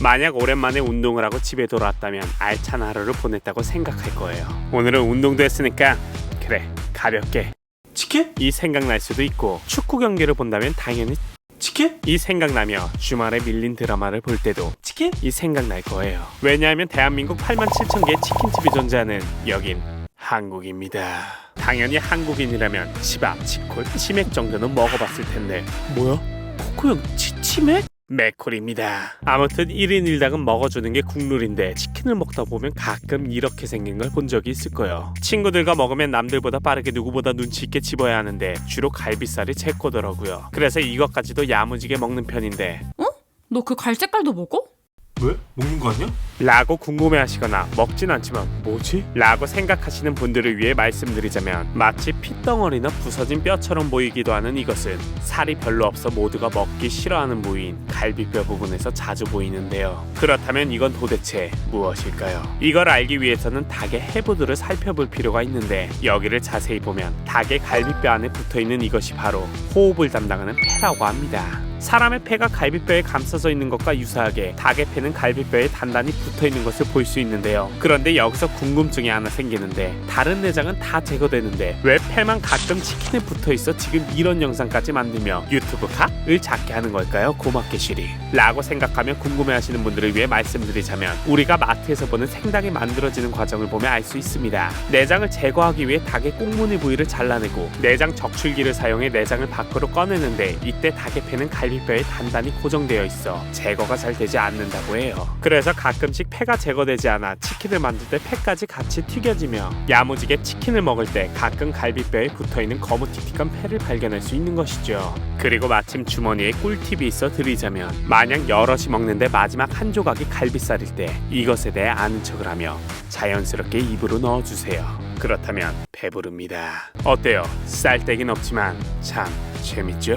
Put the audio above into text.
만약 오랜만에 운동을 하고 집에 돌아왔다면 알찬 하루를 보냈다고 생각할 거예요. 오늘은 운동도 했으니까 그래 가볍게 치킨? 이 생각날 수도 있고 축구 경기를 본다면 당연히 치킨? 이 생각나며 주말에 밀린 드라마를 볼 때도 치킨? 이 생각날 거예요. 왜냐하면 대한민국 8만 7천 개의 치킨집이 존재하는 여긴 한국입니다. 당연히 한국인이라면 치밥, 치콜, 치맥 정도는 먹어봤을 텐데 뭐야? 코코 형 치, 치맥? 맥콜입니다. 아무튼 1인 1당은 먹어주는 게 국룰인데 치킨을 먹다 보면 가끔 이렇게 생긴 걸 본 적이 있을 거예요. 친구들과 먹으면 남들보다 빠르게 누구보다 눈치 있게 집어야 하는데 주로 갈비살이 제 거더라고요. 그래서 이것까지도 야무지게 먹는 편인데 너그 갈색깔도 먹어? 왜? 먹는 거 아니야? 라고 궁금해하시거나 먹진 않지만 뭐지? 라고 생각하시는 분들을 위해 말씀드리자면 마치 핏덩어리나 부서진 뼈처럼 보이기도 하는 이것은 살이 별로 없어 모두가 먹기 싫어하는 부위인 갈비뼈 부분에서 자주 보이는데요. 그렇다면 이건 도대체 무엇일까요? 이걸 알기 위해서는 닭의 해부들을 살펴볼 필요가 있는데 여기를 자세히 보면 닭의 갈비뼈 안에 붙어 있는 이것이 바로 호흡을 담당하는 폐라고 합니다. 사람의 폐가 갈비뼈에 감싸져 있는 것과 유사하게 닭의 폐는 갈비뼈에 단단히 붙어 있는 것을 볼 수 있는데요. 그런데 여기서 궁금증이 하나 생기는데 다른 내장은 다 제거되는데 왜 폐만 가끔 치킨에 붙어 있어 지금 이런 영상까지 만들며 유튜브 각을 잡게 하는 걸까요? 고맙게 시리. 라고 생각하며 궁금해하시는 분들을 위해 말씀드리자면 우리가 마트에서 보는 생닭이 만들어지는 과정을 보면 알 수 있습니다. 내장을 제거하기 위해 닭의 꽁무니 부위를 잘라내고 내장 적출기를 사용해 내장을 밖으로 꺼내는데 이때 닭의 폐는 갈비뼈에 단단히 고정되어 있어 제거가 잘 되지 않는다고 해요. 그래서 가끔씩 폐가 제거되지 않아 치킨을 만들 때 폐까지 같이 튀겨지며 야무지게 치킨을 먹을 때 가끔 갈비뼈에 붙어있는 거무튀튀한 폐를 발견할 수 있는 것이죠. 그리고 마침 주머니에 꿀팁이 있어 드리자면 만약 여럿이 먹는데 마지막 한 조각이 갈비살일 때 이것에 대해 아는 척을 하며 자연스럽게 입으로 넣어주세요. 그렇다면 배부릅니다. 어때요? 쌀떼긴 없지만 참 재밌죠?